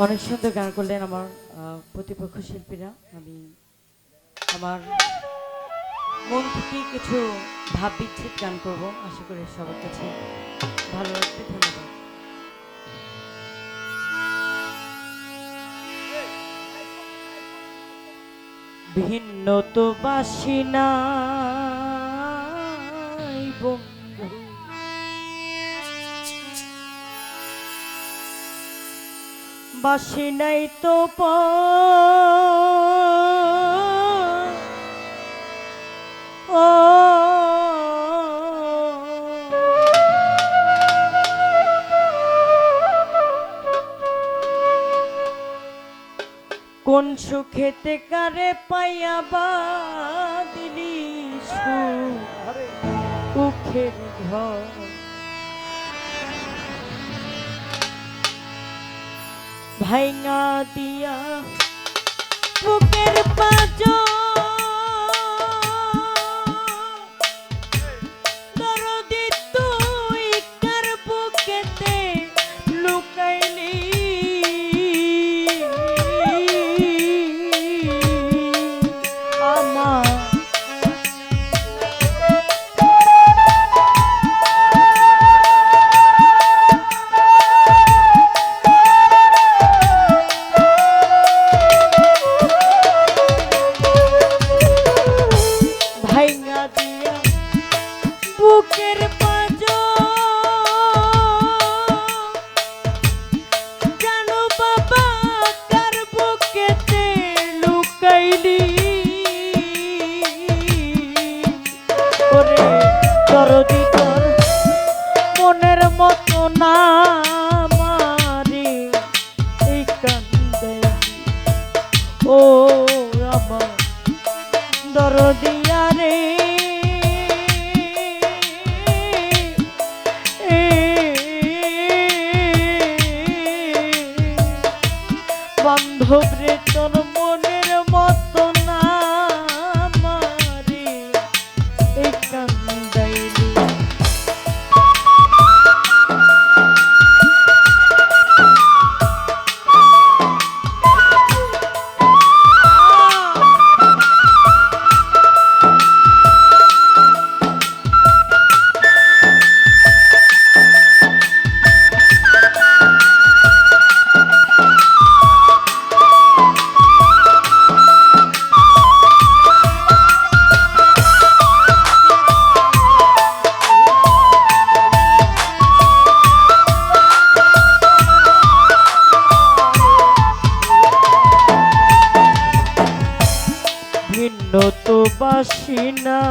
অনেক সুন্দর গান করলেন আমার প্রতিপক্ষ শিল্পীরা। আমি আমার মন থেকে কিছু ভাব বিচ্ছেদ গান করব। আশা করি সবার কাছে ভালো লাগবে। ধন্যবাদ। ভিন্ন তো বাসি নাই বাসি নাই তো ও। কোন সুখেতে কারে পাইয়া বা দিলি সুখের ঘর। ভাইঙা দিয়া বুকের পাজ মনের মতো না। বাসি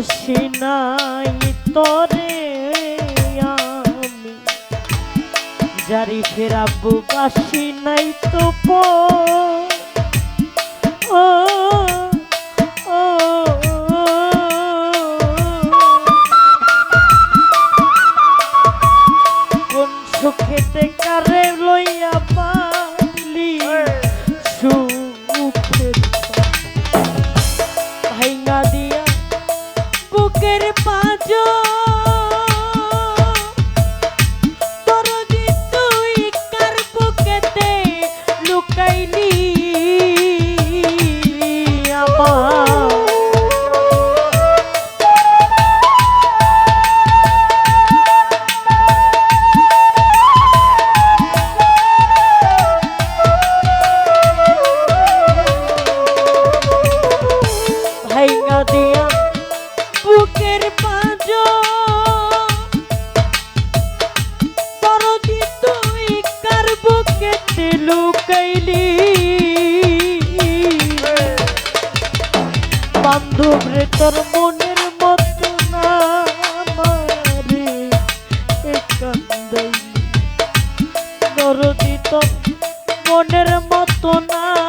বাসি নাই তরে আমি। জারি ফেরাবো বাসি নাই তো ও তোর দিত মনের মতো না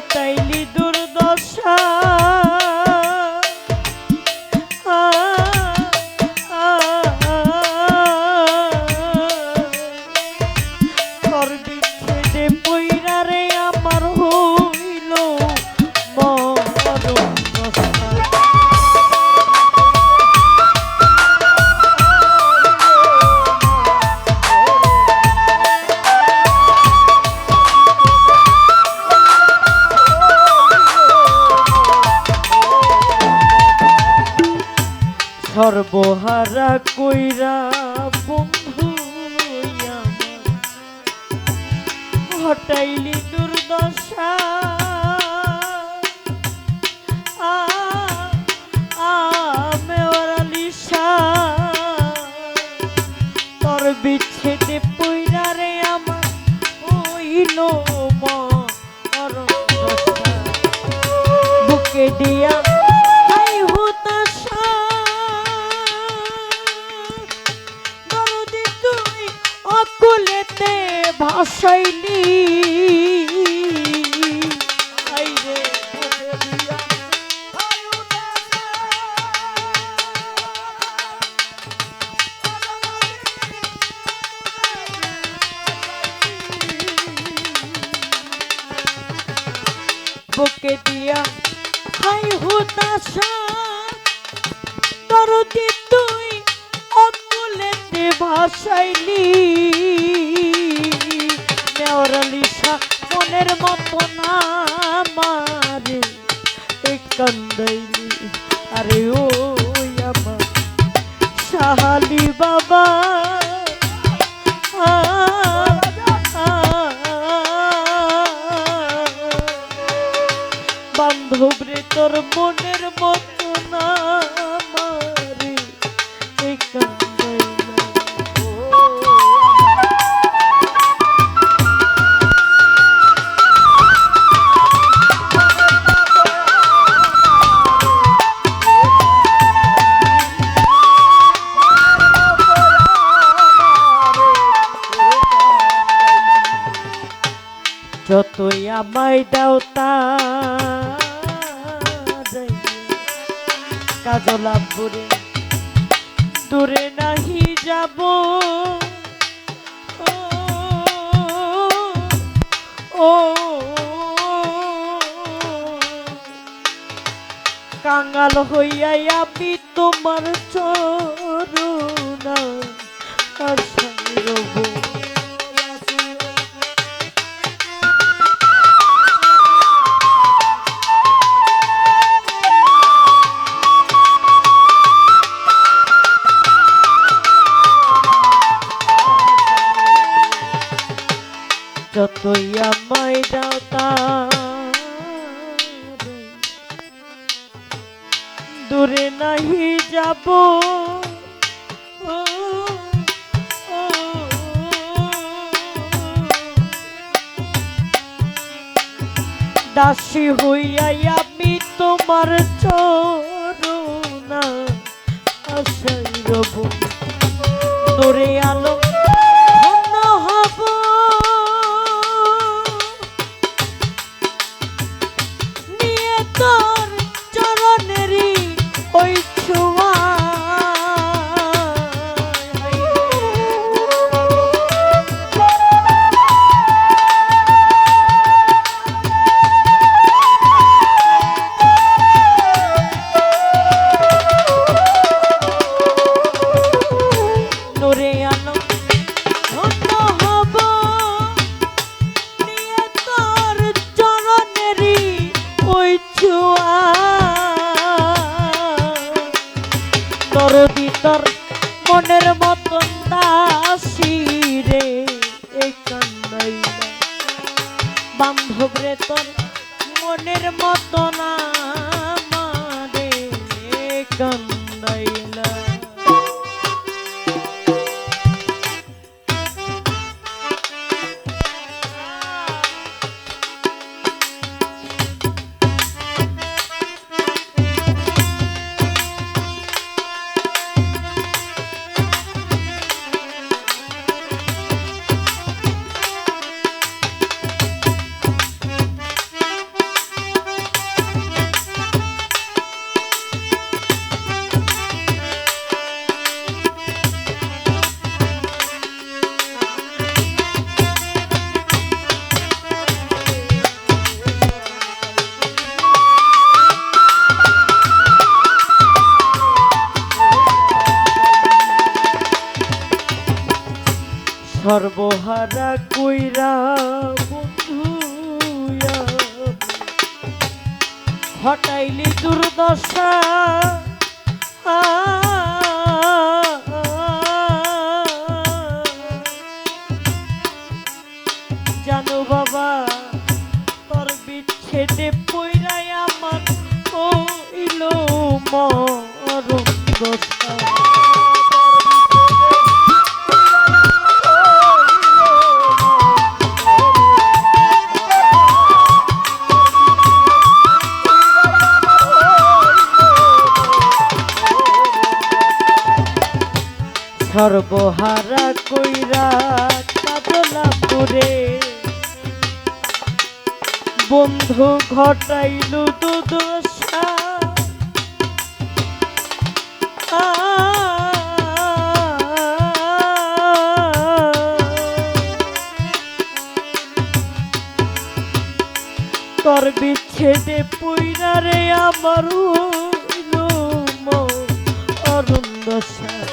ঘটাইলি দুর্দশা। সর্বহারা কইরা বন্ধু হটাইলি দুর্দশা। রে বুকে দিয়া হাই হতাশা দরদি তুই অকুলেতে ভাসাইলি। নেওয়ালিশা মনের মাপনা মারে। কান্দাইলি আরে ও আমার। সাহালি বাবা যতই আমায় দাও তা কাজলাপুরে দূরে নাহি যাব ও, কাঙ্গাল হইয়াই আমি তোমার চরুণা দাসী হইয়াই আমি তোমার চরুণা আশাই রব তোর মনের মতন দাসি রে এই কান্দাইলা বান্ধব রে তোর মনের মতন কইরা বন্ধু হটাইলি দুর্দশা। জানো বাবা তোর বিচ্ছেদে পইরাই আমার হইল মরণ দশা। সর্বহারা কইরা কাদলাপুরে বন্ধু ঘটাইল দুদশা তোর বিচ্ছেদে পুইরা রে আমার অরুণ দশা।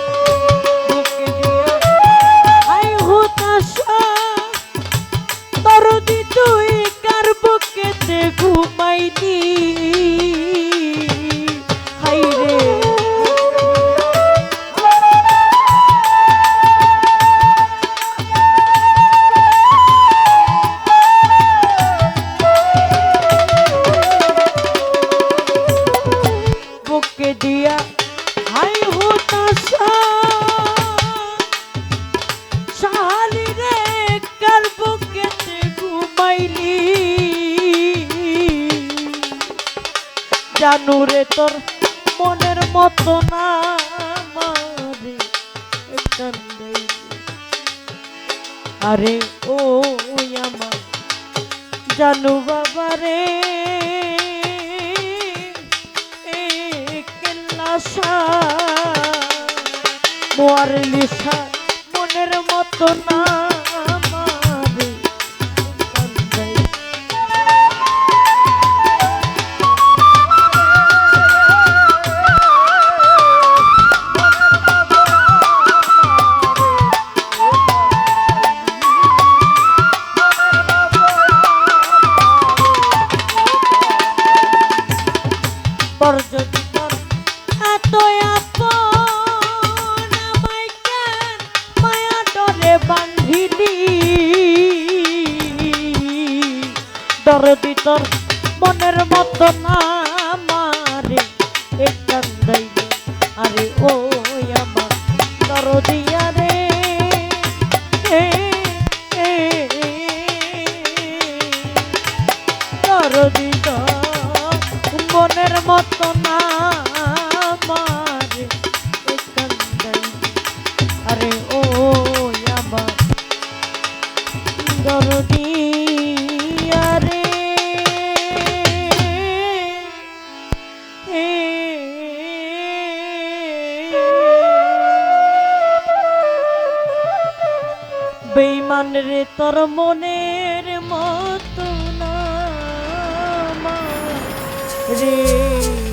জানু রে তোর মনের মতো না আরে ও আমার জানু বাবা রে মোয়ার লিসা মনের মতো না তোর মনের মতো না। বেইমান রে তোর মনের মতো না রে